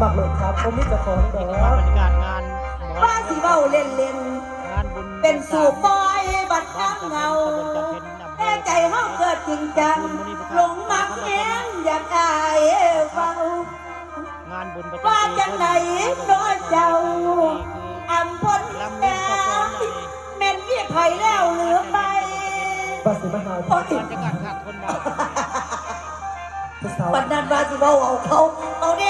บักหลดครับผมมีเจ้าของดนี่อก็มากบรรยากาศงานหมอว่าสิเว้าเล่นเล่นงานบุญๆเป็นสู่ปล่อยบัดน้ำเงาแม่ใจเฮาเกิดจริงจังหลงมักแง้มอยากอายเฝ้างานบุญประจำปีว่าจังไหนน้อยเจ้าอำพลลำเลียแม่งข้าวของอย่างนี้แม่นพี่ไผแล้วเหลือไปบัสิมาหาโอ้ยบรรยากาศขาดคนมาผู้สาวปันนันว่าสิเว้าเอาเขาเอาแน่เมื่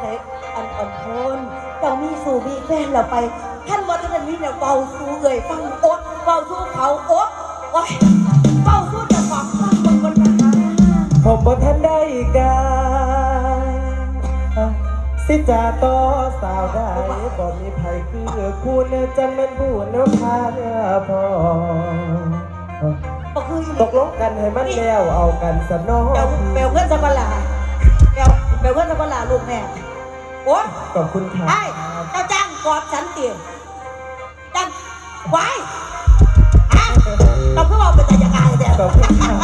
ไหนอันอ่อนโทนเจ้ามีสู่มีแฟนเราไป ท่านว่าจะเป็นมีเนี่ยเบาสู้เอ่ยฟังโอ๊ตเบาสู้เขาโอ๊ตโอ๊ยเบาสู้จะฟังฟังคนคนนะคะผมบ่ทันได้การสิจาต่อสาวได้บ่มีไผคือคุณจังแม่นผู้นำพาเนื้อพอก็คือตกลงกันให้มันแล้วเอากันสนอเปลวเปลวเพื่อนสักวันลาเปลวเปลวเพื่อนสักวันลาลูกแม่ โอ๊ยขอบคุณครับไอ้เจ้าจ้างกอดฉันเตียจ้างไว้ฮะเราเพิ่งเอาไปแต่ยังไงแต่ขอบคุณครับ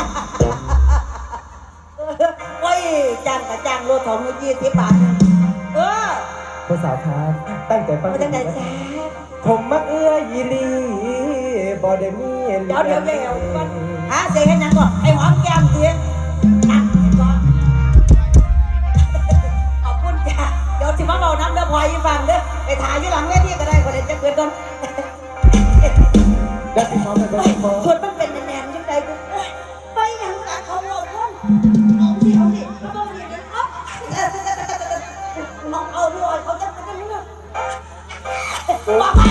โอ้ยจ้างกับจ้างรถของยี่สิบบาทเออผู้สาวครับตั้งแต่ฟังมาจังไหนแซ่ผมมักเอื้อยีรีบ่ได้มีเดี๋ยวเดี๋ยวเดี๋ยวก่อนฮะเสียเห็นยังก่อนไอ้หอมแก้มเสีย อพลอยฟังเด้อไปถ่ายอยู่หลังเวทีก็ได้คนเด็จะเกิดก่อนแล้วที่พร้อมกันก็เฮ้ยพอส่วนมันเป็นแนนๆยังไงกูโอ๊ยไปหยังกันเขาเอาคนเอาสิเอาสิเอาบ่ดีเดี๋ยวเอาน้องเอาด้วยเขาจะจะเลือกบอกให้เอาสิบอก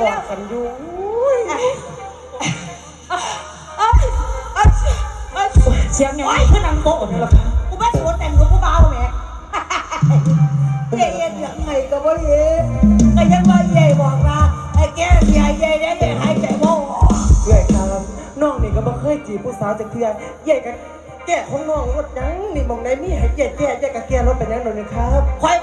กอดกันอยู่อุ้ยเอ้ยเอ้ยเอ้ยเสียงยังไงเพื่อนนางโต๊ะนี่แหละครับกูไม่สวนแต่งกับกูเบาแหม่เย่เย่ยังไงก็บ่เย่ก็ยังว่าเย่บอกว่าไอ้แก่เสียเย่เย่เย่หายใจบ่ออกเพื่อนครับน้องนี่ก็บ่เคยจีบผู้สาวจากเทื่อใหญ่กันแก่ของน้องรถยังนี่มองได้มีให้ใหญ่แก่ใหญ่กับแก่รถเป็นยังโดนครับ คอย